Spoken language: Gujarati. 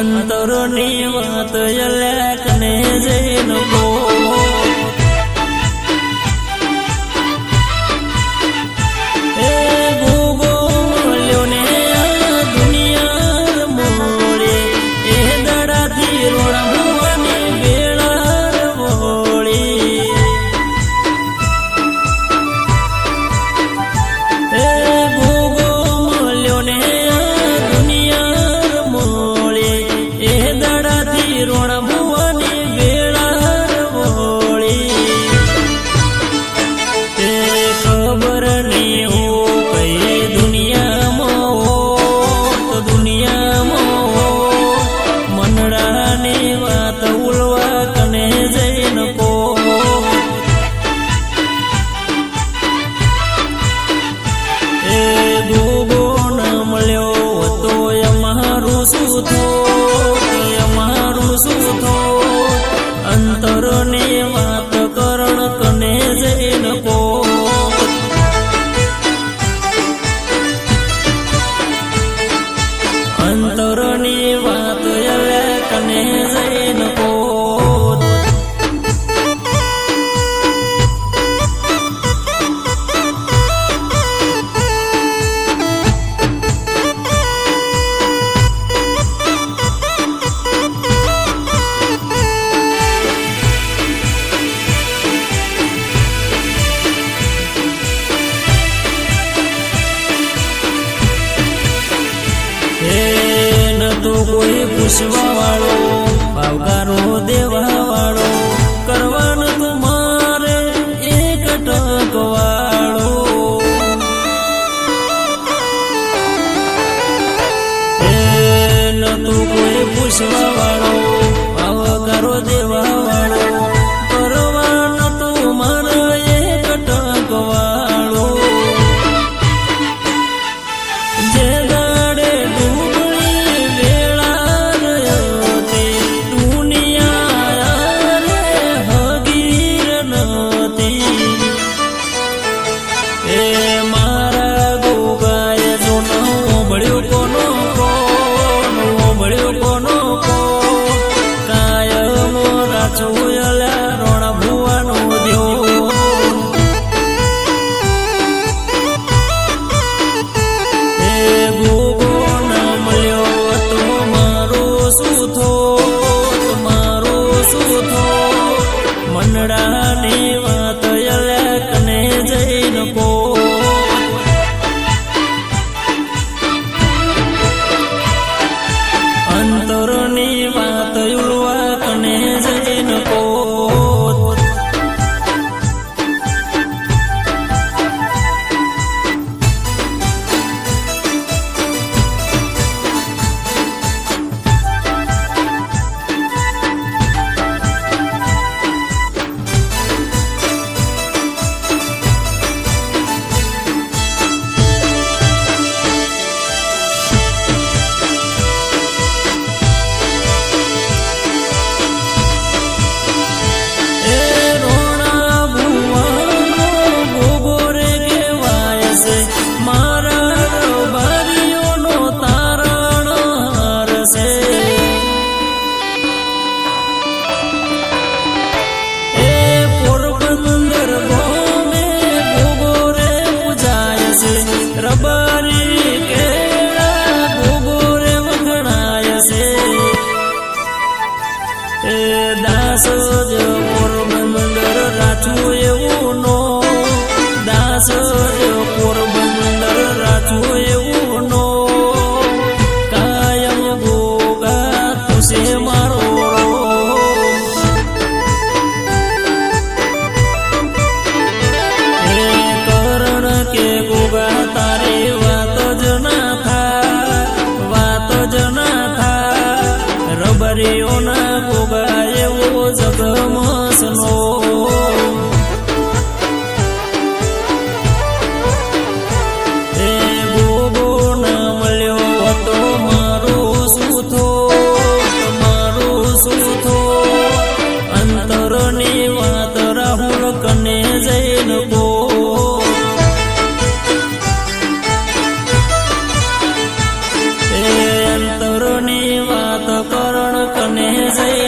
અંતરોની વાત યલેકને જઈને બોલ Nani તો કોઈ પૂછવા વાળો ભાવકારો દેવા વાળો કરવાનો તમારે એક ટક વાળો ન તો કોઈ પૂછવા સોજો પોરબંદર રાઠું Come kone zai